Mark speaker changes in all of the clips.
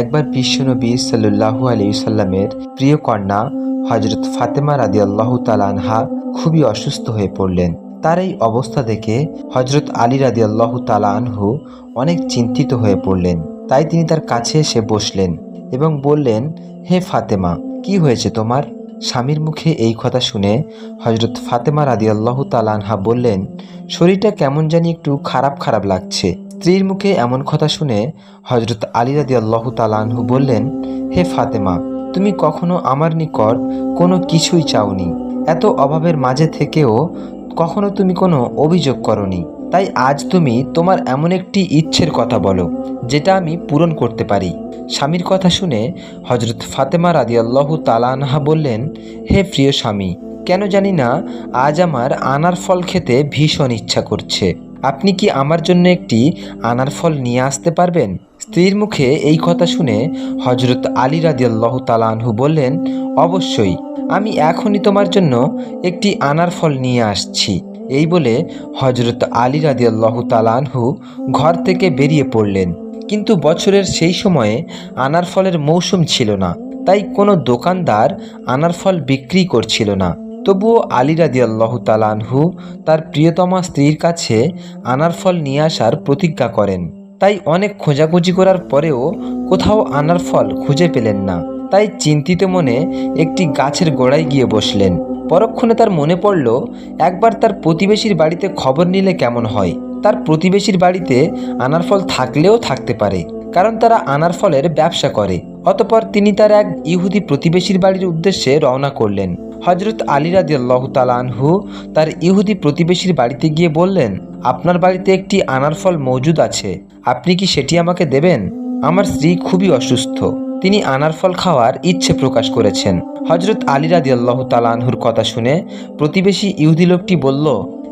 Speaker 1: একবার বিশ্বনবী সাল্লু আলী সাল্লামের প্রিয় কন্যা হজরত ফাতেমা রাদি আল্লাহ তালানহা খুবই অসুস্থ হয়ে পড়লেন। তার এই অবস্থা দেখে হজরত আলী রাদি আল্লাহ তালানহু অনেক চিন্তিত হয়ে পড়লেন। তাই তিনি তার কাছে এসে বসলেন এবং বললেন, হে ফাতেমা, কি হয়েছে তোমার? স্বামীর মুখে এই কথা শুনে হজরত ফাতেমা রাদি আল্লাহ তালানহা বললেন, শরীরটা কেমন জানি একটু খারাপ খারাপ লাগছে। স্ত্রীর মুখে এমন কথা শুনে হজরত আলী রাদি আল্লাহ তালানহু বললেন, হে ফাতেমা, তুমি কখনো আমার নিকট কোনো কিছুই চাওনি। এত অভাবের মাঝে থেকেও কখনো তুমি কোনো অভিযোগ করনি। তাই আজ তুমি তোমার এমন একটি ইচ্ছের কথা বলো, যেটা আমি পূরণ করতে পারি। স্বামীর কথা শুনে হজরত ফাতেমা রাদি আল্লাহ তালানহা বললেন, হে প্রিয় স্বামী, কেন জানি না আজ আমার আনার ফল খেতে ভীষণ ইচ্ছা করছে। আপনি কি আমার জন্য একটি আনার ফল নিয়ে আসতে পারবেন? স্ত্রীর মুখে এই কথা শুনে হজরত আলী রাদিয়াল্লাহু তালানহু বললেন, অবশ্যই, আমি এখনই তোমার জন্য একটি আনার ফল নিয়ে আসছি। এই বলে হজরত আলী রাদিয়াল্লাহু তালানহু ঘর থেকে বেরিয়ে পড়লেন। কিন্তু বছরের সেই সময়ে আনার ফলের মৌসুম ছিল না, তাই কোনো দোকানদার আনার ফল বিক্রি করছিল না। তবুও আলী রাদি আল্লাহ তালানহু তার প্রিয়তমা স্ত্রীর কাছে আনার ফল নিয়ে আসার প্রতিজ্ঞা করেন। তাই অনেক খোঁজাখুঁজি করার পরেও কোথাও আনার ফল খুঁজে পেলেন না। তাই চিন্তিত মনে একটি গাছের গোড়ায় গিয়ে বসলেন। পরক্ষণে তার মনে পড়ল, একবার তার প্রতিবেশীর বাড়িতে খবর নিলে কেমন হয়? তার প্রতিবেশীর বাড়িতে আনার ফল থাকলেও থাকতে পারে, কারণ তারা আনার ফলের ব্যবসা করে। অতপর তিনি তার এক ইহুদি প্রতিবেশীর বাড়ির উদ্দেশ্যে রওনা করলেন। হজরত আলী রাজি আল্লাহ তালানহু তার ইহুদি প্রতিবেশীর বাড়িতে গিয়ে বললেন, আপনার বাড়িতে একটি আনার ফল মজুদ আছে, আপনি কি সেটি আমাকে দেবেন? আমার স্ত্রী খুবই অসুস্থ। তিনি আনার ফল খাওয়ার ইচ্ছে প্রকাশ করেছেন। হজরত আলী রাজি আল্লাহ তালানহুর কথা শুনে প্রতিবেশী ইহুদি লোকটি বলল,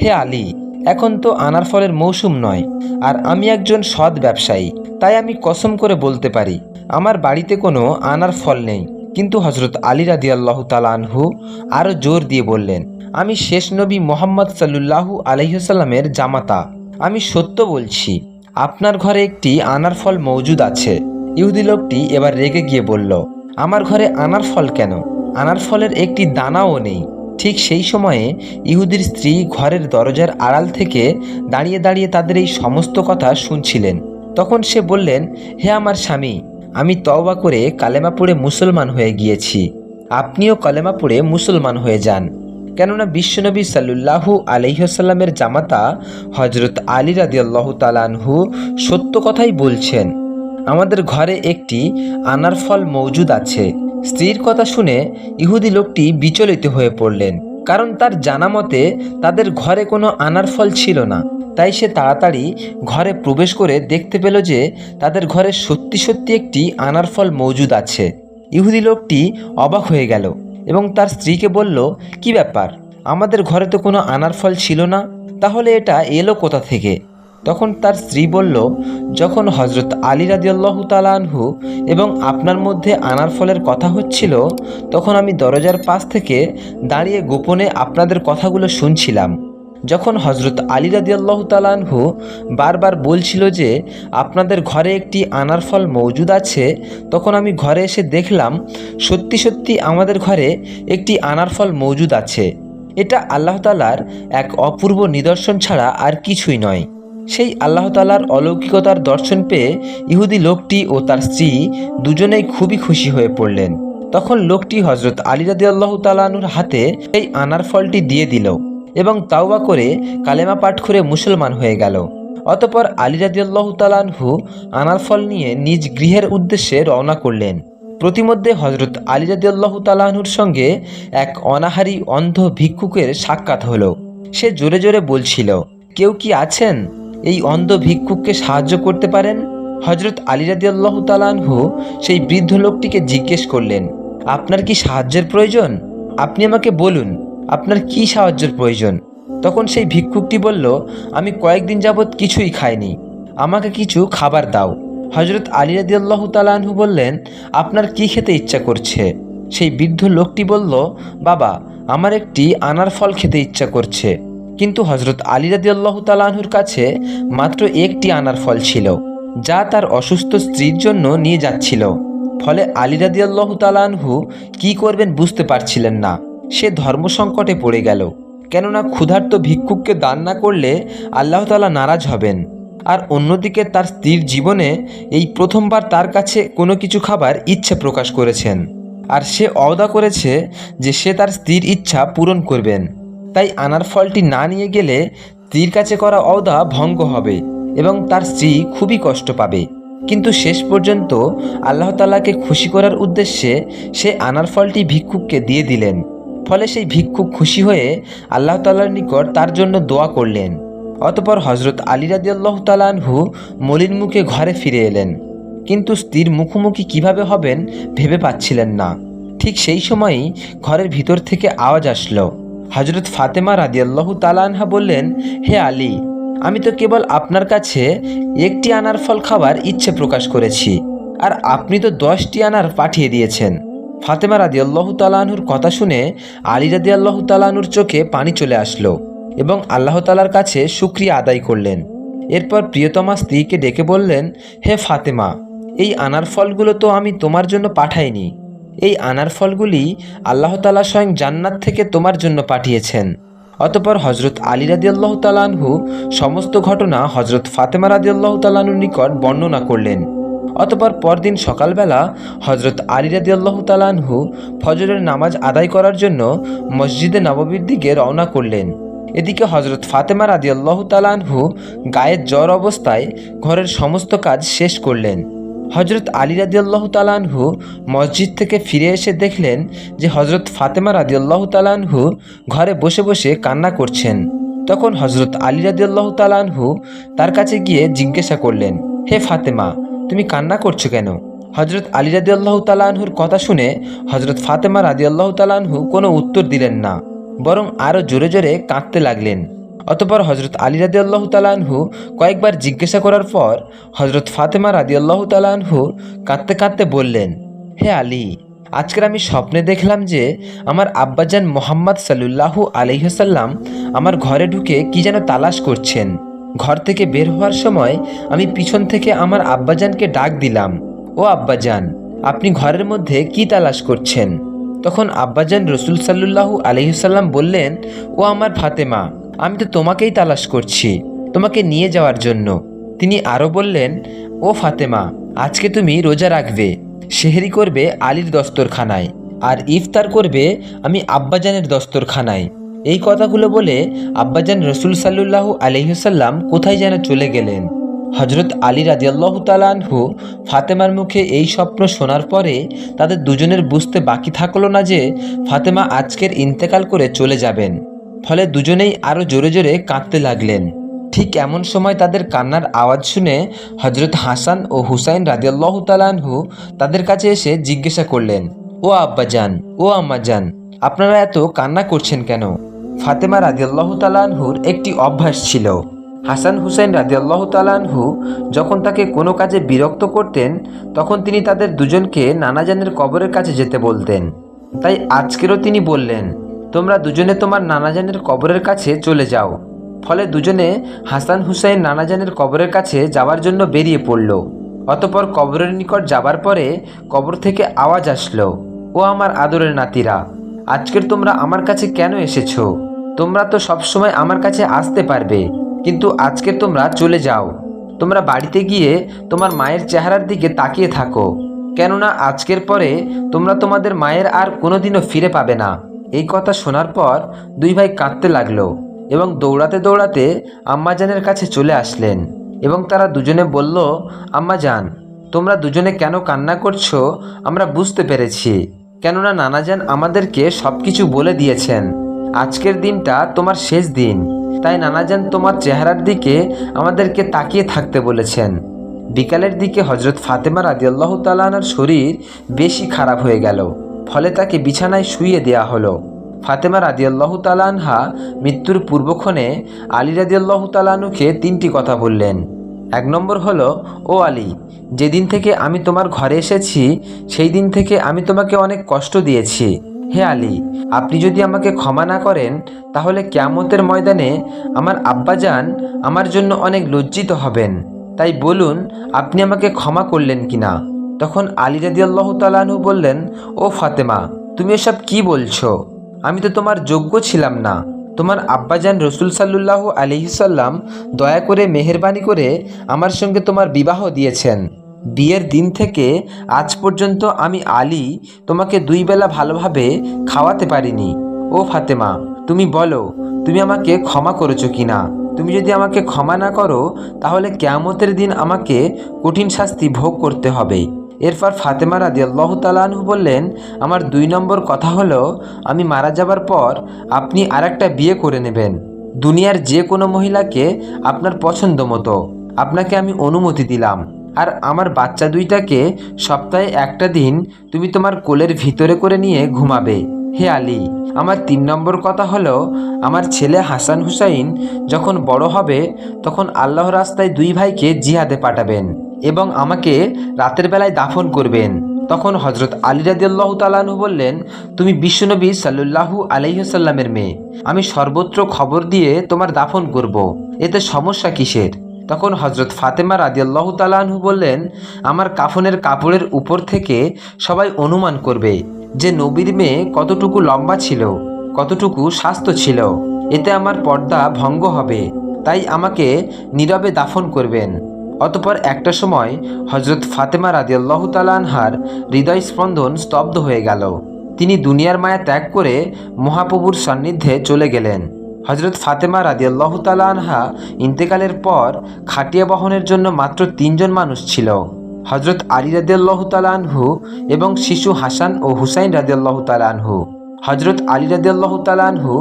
Speaker 1: হে আলী, এখন তো আনার ফলের মৌসুম নয়, আর আমি একজন সৎ ব্যবসায়ী, তাই আমি কসম করে বলতে পারি, আমার বাড়িতে কোনো আনার ফল নেই। কিন্তু হজরত আলী রাদি আল্লাহ তালানহু আরও জোর দিয়ে বললেন, আমি শেষ নবী মোহাম্মদ সাল্লু আলহিসাল্লামের জামাতা। আমি সত্য বলছি, আপনার ঘরে একটি আনার ফল মজুদ আছে। ইহুদি লোকটি এবার রেগে গিয়ে বলল, আমার ঘরে আনার ফল কেন? আনার ফলের একটি দানাও নেই। ঠিক সেই সময়ে ইহুদির স্ত্রী ঘরের দরজার আড়াল থেকে দাঁড়িয়ে দাঁড়িয়ে তাদের এই সমস্ত কথা শুনছিলেন। তখন সে বললেন, হে আমার স্বামী আমি তওবা করে কালেমা মুসলমান হয়ে গিয়েছি। আপনিও কালেমা মুসলমান হয়ে যান। কেননা বিশ্বনবী সাল্লু আলহিহসাল্লামের জামাতা হজরত আলী রাদিয়াল্লাহু তালানহু সত্য কথাই বলছেন, আমাদের ঘরে একটি আনার ফল মজুদ আছে। স্ত্রীর কথা শুনে ইহুদি লোকটি বিচলিত হয়ে পড়লেন, কারণ তার জানা মতে তাদের ঘরে কোনো আনার ফল ছিল না। তাই সে তাড়াতাড়ি ঘরে প্রবেশ করে দেখতে পেল যে তাদের ঘরে সত্যি সত্যি একটি আনার ফল মজুদ আছে। ইহুদি লোকটি অবাক হয়ে গেল এবং তার স্ত্রীকে বলল, কি ব্যাপার? আমাদের ঘরে তো কোনো আনার ফল ছিল না। তাহলে এটা এলো কোথা থেকে? তখন তার স্ত্রী বলল, যখন হজরত আলী রাদিয়াল্লাহু তালানহু এবং আপনার মধ্যে আনার ফলের কথা হচ্ছিল, তখন আমি দরজার পাশ থেকে দাঁড়িয়ে গোপনে আপনাদের কথাগুলো শুনছিলাম। যখন হজরত আলী রাদিয়াল্লাহু তালানহু বারবার বলছিল যে, আপনাদের ঘরে একটি আনার ফল মজুদ আছে? তখন আমি ঘরে এসে দেখলাম, সত্যি সত্যি আমাদের ঘরে একটি আনার ফল মজুদ আছে। এটা আল্লাহ তালার এক অপূর্ব নিদর্শন ছাড়া আর কিছুই নয়। সেই আল্লাহ তালার অলৌকিকতার দর্শন পেয়ে ইহুদি লোকটি ও তার স্ত্রী দুজনেই খুবই খুশি হয়ে পড়লেন। তখন লোকটি হজরত আলী আল্লাহ তালানুর হাতে এই আনার ফলটি দিয়ে দিল। এবং তাওবা করে কালেমা পাঠ করে মুসলমান হয়ে গেল। অতপর আলী রাদি আল্লাহ তালানহু আনার ফল নিয়ে নিজ গৃহের উদ্দেশ্যে রওনা করলেন। প্রতিমধ্যে হজরত আলী রাদি আল্লাহ তালাহুর সঙ্গে এক অনাহারী অন্ধ ভিক্ষুকের সাক্ষাৎ হলো। সে জোরে জোরে বলছিল, কেউ কি আছেন? এই অন্ধ ভিক্ষুককে সাহায্য করতে পারেন? হজরত আলী রাদি আল্লাহ তালানহু সেই বৃদ্ধ লোকটিকে জিজ্ঞেস করলেন, আপনার কি সাহায্যের প্রয়োজন? আপনি আমাকে বলুন। আপনার কি সাহায্যের প্রয়োজন? তখন সেই ভিক্ষুকটি বলল, আমি কয়েকদিন যাবৎ কিছুই খাইনি। আমাকে কিছু খাবার দাও। হজরত আলী রাদি আল্লাহ বললেন, আপনার কি খেতে ইচ্ছা করছে? সেই বৃদ্ধ লোকটি বলল, বাবা, আমার একটি আনার ফল খেতে ইচ্ছা করছে। কিন্তু হজরত আলী রাদি আল্লাহ তালাহুর কাছে মাত্র একটি আনার ফল ছিল, যা তার অসুস্থ স্ত্রীর জন্য নিয়ে যাচ্ছিল। ফলে আলী রাদিয়াল্লাহু তালানহু কি করবেন বুঝতে পারছিলেন না। সে ধর্মসংকটে পড়ে গেল। কেননা ক্ষুধার্ত ভিক্ষুককে দান না করলে আল্লাহ তালা নারাজ হবেন। আর অন্যদিকে তার স্ত্রীর জীবনে এই প্রথমবার তার কাছে কোনো কিছু খাবার ইচ্ছে প্রকাশ করেছেন। আর সে অদা করেছে যে সে তার স্ত্রীর ইচ্ছা পূরণ করবেন। তাই আনার ফলটি না নিয়ে গেলে স্ত্রীর কাছে করা অদা ভঙ্গ হবে এবং তার স্ত্রী খুবই কষ্ট পাবে। কিন্তু শেষ পর্যন্ত আল্লাহ তালাকে খুশি করার উদ্দেশ্যে সে আনার ফলটি ভিক্ষুককে দিয়ে দিলেন। ফলে সেই ভিক্ষুক খুশি হয়ে আল্লাহ তালার নিকট তার জন্য দোয়া করলেন। অতপর হজরত আলী রাদিয়াল্লাহু তালানহু মলিন মুখে ঘরে ফিরে এলেন। কিন্তু স্ত্রীর মুখোমুখি কীভাবে হবেন ভেবে পাচ্ছিলেন না। ঠিক সেই সময়ই ঘরের ভিতর থেকে আওয়াজ আসলো। হজরত ফাতেমা রাদিয়াল্লাহু তালানহা বললেন, হে আলী, আমি তো কেবল আপনার কাছে একটি আনার ফল খাবার ইচ্ছে প্রকাশ করেছি, আর আপনি তো দশটি আনার পাঠিয়ে দিয়েছেন। ফাতেমা রাদিয়াল্লাহু তালাহুর কথা শুনে আলী রাদিয়াল্লাহু তালাহুর চোখে পানি চলে আসলো এবং আল্লাহ তালার কাছে শুক্রিয়া আদায় করলেন। এরপর প্রিয়তমা স্ত্রীকে ডেকে বললেন, হে ফাতেমা, এই আনার ফলগুলো তো আমি তোমার জন্য পাঠাইনি। এই আনার ফলগুলি আল্লাহ তালা স্বয়ং জান্নাত থেকে তোমার জন্য পাঠিয়েছেন। অতপর হজরত আলী রাদিয়াল্লাহ তালানহু সমস্ত ঘটনা হজরত ফাতেমা রাদিয়াল্লাহ তালানুর নিকট বর্ণনা করলেন। অতপর পরদিন সকালবেলা হজরত আলী রাদিয়াল্লাহ তালানহু ফজরের নামাজ আদায় করার জন্য মসজিদে নববীর দিকে রওনা করলেন। এদিকে হজরত ফাতেমা রাদিয়াল্লাহু তালানহু গায়ের জ্বর অবস্থায় ঘরের সমস্ত কাজ শেষ করলেন। হজরত আলী রাদিয়াল্লাহু তালানহু মসজিদ থেকে ফিরে এসে দেখলেন যে হজরত ফাতেমা রাদিয়াল্লাহু তালানহু ঘরে বসে বসে কান্না করছেন। তখন হজরত আলী রাদিয়াল্লাহু তালানহু তার কাছে গিয়ে জিজ্ঞাসা করলেন, হে ফাতেমা তুমি কান্না করছ কেন? হজরত আলী রাদিয়াল্লাহু তালানহুর কথা শুনে হজরত ফাতেমা রাদিয়াল্লাহু তালানহু কোনো উত্তর দিলেন না, বরং আরও জোরে জোরে কাঁদতে লাগলেন। অতপর হজরত আলী রাদি আল্লাহ তালানহু কয়েকবার জিজ্ঞাসা করার পর হজরত ফাতেমা রাদি আল্লাহ তালানহু কাঁদতে কাঁদতে বললেন, হে আলী, আজকের আমি স্বপ্নে দেখলাম যে আমার আব্বাজান মোহাম্মদ সাল্লু আলহ্লাম আমার ঘরে ঢুকে কি যেন তালাশ করছেন। ঘর থেকে বের হওয়ার সময় আমি পিছন থেকে আমার আব্বাজানকে ডাক দিলাম, ও আব্বাজান, আপনি ঘরের মধ্যে কি তালাশ করছেন? তখন আব্বাজান রসুল সাল্লু আলহিসাল্লাম বললেন, ও আমার ফাতেমা, আমি তো তোমাকেই তালাশ করছি, তোমাকে নিয়ে যাওয়ার জন্য। তিনি আরও বললেন, ও ফাতেমা, আজকে তুমি রোজা রাখবে, সেহেরি করবে আলীর দস্তরখানায়, আর ইফতার করবে আমি আব্বাজানের দস্তরখানায়। এই কথাগুলো বলে আব্বাজান রসুল সাল্লু আলহিসাল্লাম কোথায় যেন চলে গেলেন। হজরত আলী রাজিয়াল্লাহ তালানহু ফাতেমার মুখে এই স্বপ্ন শোনার পরে তাদের দুজনের বুঝতে বাকি থাকল না যে ফাতেমা আজকের ইন্তেকাল করে চলে যাবেন। ফলে দুজনেই আরও জোরে জোরে কাঁদতে লাগলেন। ঠিক এমন সময় তাদের কান্নার আওয়াজ শুনে হজরত হাসান ও হুসাইন রাজিয়াল্লাহ তালানহু তাদের কাছে এসে জিজ্ঞাসা করলেন, ও আব্বাজান, ও আম্মাজান, আপনারা এত কান্না করছেন কেন? ফাতেমা রাজিয়াল্লাহ তালানহুর একটি অভ্যাস ছিল। হাসান হুসেন রাজিয়াল্লাহ তালানহু যখন তাকে কোনো কাজে বিরক্ত করতেন, তখন তিনি তাদের দুজনকে নানাজানের কবরের কাছে যেতে বলতেন। তাই আজকেরও তিনি বললেন, তোমরা দুজনে তোমার নানাজানের কবরের কাছে চলে যাও। ফলে দুজনে হাসান হুসাইন নানাজানের কবরের কাছে যাওয়ার জন্য বেরিয়ে পড়ল। অতপর কবরের নিকট যাবার পরে কবর থেকে আওয়াজ আসলো, ও আমার আদরের নাতিরা, আজকের তোমরা আমার কাছে কেন এসেছ? তোমরা তো সবসময় আমার কাছে আসতে পারবে, কিন্তু আজকে তোমরা চলে যাও। তোমরা বাড়িতে গিয়ে তোমার মায়ের চেহারার দিকে তাকিয়ে থাকো, কেননা আজকের পরে তোমরা তোমাদের মায়ের আর কোনোদিনও ফিরে পাবে না। এই কথা শোনার পর দুই ভাই কাঁদতে লাগল এবং দৌড়াতে দৌড়াতে আম্মাজানের কাছে চলে আসলেন এবং তারা দুজনে বলল, আম্মাজান, তোমরা দুজনে কেন কান্না করছ? আমরা বুঝতে পেরেছি। কেননা নানাজান আমাদেরকে সব কিছু বলে দিয়েছেন। আজকের দিনটা তোমার শেষ দিন। তাই নানাজান তোমার চেহারার দিকে আমাদেরকে তাকিয়ে থাকতে বলেছেন। বিকালের দিকে হজরত ফাতেমা রাদিয়াল্লাহ তালানার শরীর বেশি খারাপ হয়ে গেল, ফলে তাকে বিছানায় শুইয়ে দেয়া হলো। ফাতেমা রাদিয়াল্লাহ তালানহা মৃত্যুর পূর্বক্ষণে আলী রাদিয়াল্লাহ তালানুকে তিনটি কথা বললেন। এক নম্বর হলো, ও আলী, যেদিন থেকে আমি তোমার ঘরে এসেছি সেই দিন থেকে আমি তোমাকে অনেক কষ্ট দিয়েছি। হে আলী, আপনি যদি আমাকে ক্ষমা না করেন, তাহলে ক্যামতের ময়দানে আমার আব্বাজান আমার জন্য অনেক লজ্জিত হবেন। তাই বলুন, আপনি আমাকে ক্ষমা করলেন কিনা? তখন আলী রাদি আল্লাহ তালাহু বললেন, ও ফাতেমা, তুমি এসব কি বলছো? আমি তো তোমার যোগ্য ছিলাম না। তোমার আব্বাজান রসুল সাল্লু আলিহিসাল্লাম দয়া করে মেহরবানি করে আমার সঙ্গে তোমার বিবাহ দিয়েছেন। বিয়ের দিন থেকে আজ পর্যন্ত আমি আলী তোমাকে দুই বেলা ভালোভাবে খাওয়াতে পারিনি। ও ফাতেমা, তুমি বলো, তুমি আমাকে ক্ষমা করেছ কি না? তুমি যদি আমাকে ক্ষমা না করো, তাহলে কেয়ামতের দিন আমাকে কঠিন শাস্তি ভোগ করতে হবে। এরপর ফাতেমা রাদি আল্লাহ তালাহু বললেন, আমার দুই নম্বর কথা হলো, আমি মারা যাবার পর আপনি আর বিয়ে করে নেবেন। দুনিয়ার যে কোনো মহিলাকে আপনার পছন্দ মতো। আপনাকে আমি অনুমতি দিলাম। আর আমার বাচ্চা দুইটাকে সপ্তাহে একটা দিন তুমি তোমার কোলের ভিতরে করে নিয়ে ঘুমাবে। হে আলী, আমার তিন নম্বর কথা হলো, আমার ছেলে হাসান হুসাইন যখন বড় হবে, তখন আল্লাহ রাস্তায় দুই ভাইকে জিহাদে পাঠাবেন এবং আমাকে রাতের বেলায় দাফন করবেন। তখন হজরত আলী তালাহু বললেন, তুমি বিশ্বনবী সাল্লু আলাইসাল্লামের মেয়ে। আমি সর্বত্র খবর দিয়ে তোমার দাফন করব। এতে সমস্যা কিসের? তখন হজরত ফাতেমা রাদিয়াল্লাহু তালাহু বললেন, আমার কাফনের কাপড়ের উপর থেকে সবাই অনুমান করবে যে নবীর মেয়ে কতটুকু লম্বা ছিল, কতটুকু স্বাস্থ্য ছিল। এতে আমার পর্দা ভঙ্গ হবে, তাই আমাকে নীরবে দাফন করবেন। অতপর একটা সময় হজরত ফাতেমা রাদিয়াল্লাহ তালানহার হৃদয় স্পন্দন স্তব্ধ হয়ে গেল। তিনি দুনিয়ার মায়া ত্যাগ করে মহাপ্রভুর সান্নিধ্যে চলে গেলেন। হজরত ফাতেমা রাদিয়াল্লাহ তালানহা ইন্তেকালের পর খাটিয়া বহনের জন্য মাত্র তিনজন মানুষ ছিল। হজরত আলী রাদিয়াল্লাহ তালানহু এবং শিশু হাসান ও হুসাইন রাদিয়াল্লাহ তালানহু হজরত আলী রাদিয়াল্লাহ তালানহু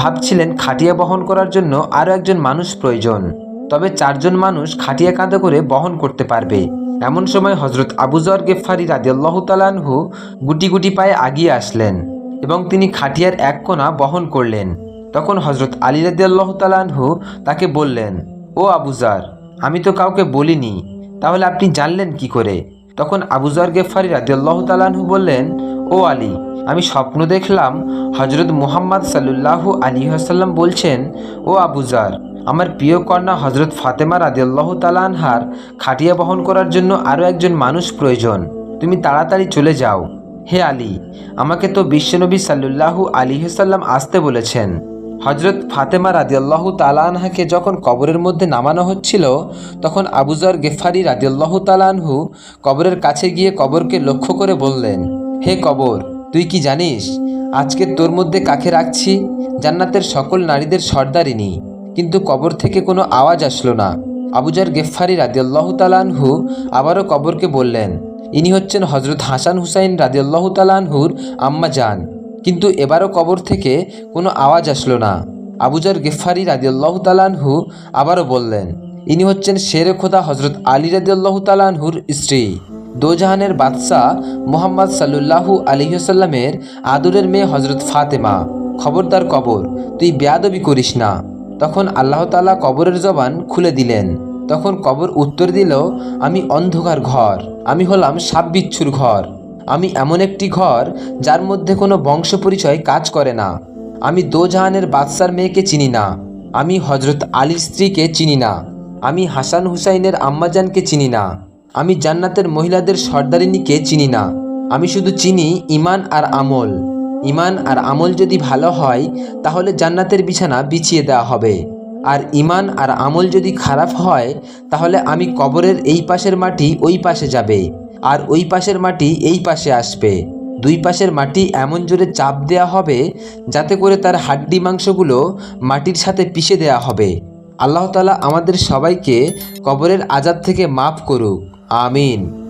Speaker 1: ভাবছিলেন খাটিয়া বহন করার জন্য আরও একজন মানুষ প্রয়োজন। তবে চারজন মানুষ খাটিয়া কাঁধে করে বহন করতে পারবে। এমন সময় হজরত আবুজর গেফারি রাদিয়াল্লাহ তালানহু গুটি গুটি পায়ে আগিয়ে আসলেন এবং তিনি খাটিয়ার এক কোণা বহন করলেন। তখন হজরত আলী রাদিয়াল্লাহ তালানহু তাকে বললেন, ও আবুজার আমি তো কাউকে বলিনি, তাহলে আপনি জানলেন কি করে? তখন আবুজার গেফারি রাদিয়াল্লাহ তালানহু বললেন, ও আলী, আমি স্বপ্ন দেখলাম হজরত মুহাম্মদ সাল্লু আলী আসাল্লাম বলছেন, ও আবুজার আমার প্রিয় কন্যা হজরত ফাতেমা রাদিয়াল্লাহ তালানহার খাটিয়া বহন করার জন্য আরও একজন মানুষ প্রয়োজন, তুমি তাড়াতাড়ি চলে যাও। হে আলী, আমাকে তো বিশ্বনবী সাল্লু আলী সাল্লাম আসতে বলেছেন হজরত ফাতেমা রাদিয়াল্লাহ তালানহাকে যখন কবরের মধ্যে নামানো হচ্ছিল, তখন আবুজার গেফারি রাদিয়াল্লাহ তালানহু কবরের কাছে গিয়ে কবরকে লক্ষ্য করে বললেন, হে কবর, তুই কি জানিস, আজকে তোর মধ্যে কাকে রাখছি? জান্নাতের সকল নারীদের সর্দারিনী। কিন্তু কবর থেকে কোনো আওয়াজ আসলো না। আবুজার গেফারি রাদিয়াল্লাহ তালানহু আবারও কবরকে বললেন, ইনি হচ্ছেন হজরত হাসান হুসাইন রাদিয়াল্লাহ তালানহুর আম্মা যান কিন্তু এবারও কবর থেকে কোনো আওয়াজ আসলো না। আবুজার গেফারি রাদিয়াল্লাহ তালানহু আবারও বললেন, ইনি হচ্ছেন শেরে খোদা হজরত আলী রাদিয়াল্লাহ তালানহুর স্ত্রী। দোজাহানের বাদশাহ মোহাম্মদ সাল্লু আলিহাসাল্লামের আদরের মেয়ে হজরত ফাতেমা, খবরদার কবর, তুই বেয়াদবি করিস না। তখন আল্লাহ তালা কবরের জবান খুলে দিলেন। তখন কবর উত্তর দিল, আমি অন্ধকার ঘর, আমি হলাম সাপ বিচ্ছুর ঘর। আমি এমন একটি ঘর যার মধ্যে কোনো বংশ পরিচয় কাজ করে না। আমি দোজাহানের বাদশার মেয়েকে চিনি না। আমি হজরত আলীর স্ত্রীকে চিনি না। আমি হাসান হুসাইনের আম্মাজানকে চিনি না। আমি জান্নাতের মহিলাদের সর্দারিনীকে চিনি না। আমি শুধু চিনি ইমান আর আমল। ইমান আর আমল যদি ভালো হয়, তাহলে জান্নাতের বিছানা বিছিয়ে দেওয়া হবে। আর ইমান আর আমল যদি খারাপ হয়, তাহলে আমি কবরের এই পাশের মাটি ওই পাশে যাবে। আর ওই পাশের মাটি এই পাশে আসবে। দুই পাশের মাটি এমন জোরে চাপ দেয়া হবে যাতে করে তার হাড্ডি মাংসগুলো মাটির সাথে পিষে দেয়া হবে। আল্লাহ তালা আমাদের সবাইকে কবরের আজাদ থেকে মাফ করুক। আমিন।